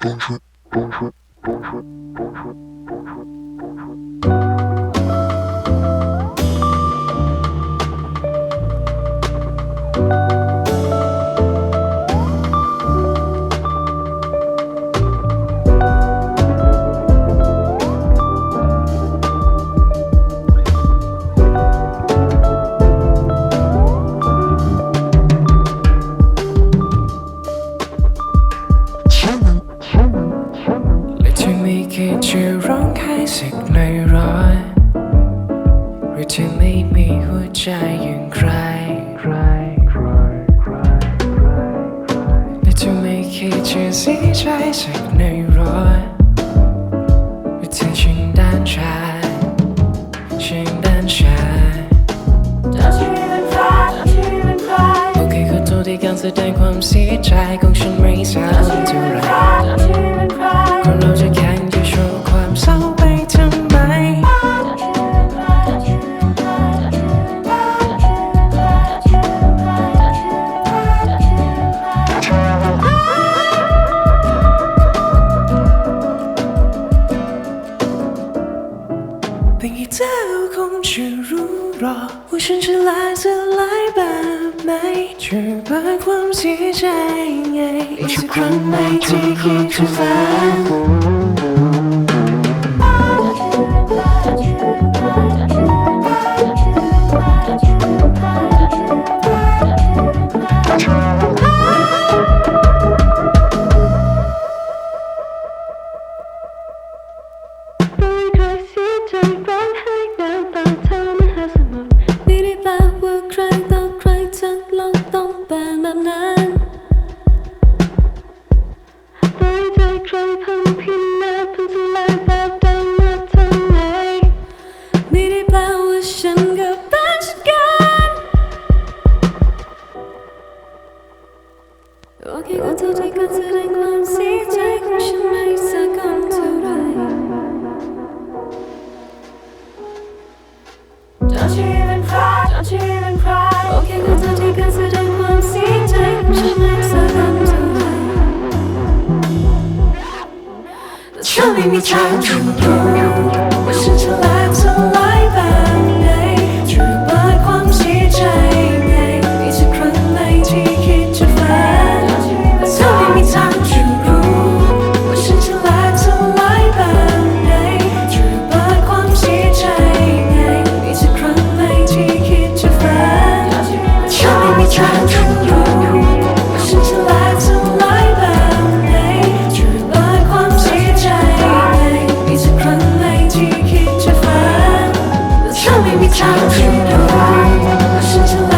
中春中春中春中春中春。 คิดจะร้องไห้สักหน่อยหรอหรือที่ไม่มีหัวใจอย่างใครและที่ไม่คิดจะเสียใจสักหน่อยหรอหรือที่ฉันด้านชายฉันด้านชาย Don't you even cry, don't you even cry โอเคขอโทษที่การแสดงความเสียใจของฉันไม่สา Don't ม you เท่า even ไหร cry, don't you even cry คนเราจะแข่ง จะโชว์ความเศร้าไปทำไม เป็นอีเจ้าคงจะรู้หรอกว่าฉันจะลายจะลายแบบไหนจะเปิดความเสียใจไง อีกสักครั้งไหมที่คิดจะฝัน แต่ฉัน Show me we time to the right.